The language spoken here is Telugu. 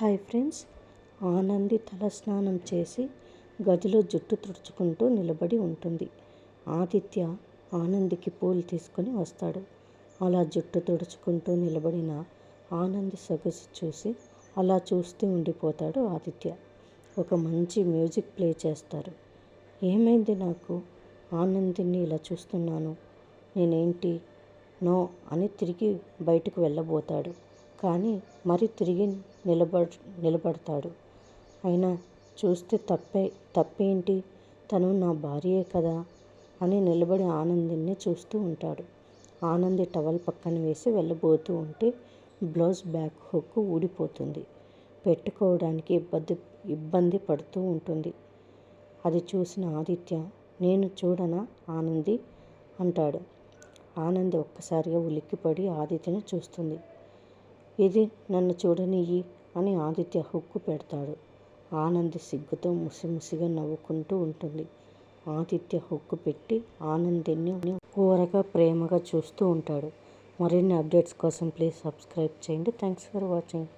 Hi friends. ఆనంది తలస్నానం చేసి గదిలో జుట్టు తుడుచుకుంటూ నిలబడి ఉంటుంది. ఆదిత్య ఆనందికి పూలు తీసుకొని వస్తాడు. అలా జుట్టు తుడుచుకుంటూ నిలబడిన ఆనంది సొగసు చూసి అలా చూస్తూ ఉండిపోతాడు ఆదిత్య. ఒక మంచి మ్యూజిక్ ప్లే చేస్తారు. ఏమైంది నాకు? ఆనందిని ఇలా చూస్తున్నాను. నేనేంటి? నో అని తిరిగి బయటకు వెళ్ళబోతాడు. కానీ మరి తిరిగి నిలబడు నిలబడతాడు. అయినా చూస్తే తప్పే తప్పేంటి? తను నా భార్యే కదా? అని నిలబడి ఆనందిని చూస్తూ ఉంటాడు. ఆనంది టవల్ పక్కన వేసి వెళ్ళబోతూ ఉంటే బ్లౌజ్ బ్యాక్ హుక్ ఊడిపోతుంది. పెట్టుకోవడానికి ఇబ్బంది ఇబ్బంది పడుతూ ఉంటుంది. అది చూసిన ఆదిత్య నేను చూడనా? ఆనంది అంటాడు. ఆనంది ఒక్కసారిగా ఉలిక్కిపడి ఆదిత్యను చూస్తుంది. ఇది నన్ను చూడనియ్యి అని ఆదిత్య హుక్కు పెడతాడు. ఆనంది సిగ్గుతో ముసిముసిగా నవ్వుకుంటూ ఉంటుంది. ఆదిత్య హుక్కు పెట్టి ఆనందిని ఊరగా ప్రేమగా చూస్తూ ఉంటాడు. మరిన్ని అప్డేట్స్ కోసం ప్లీజ్ సబ్స్క్రైబ్ చేయండి. Thanks for watching.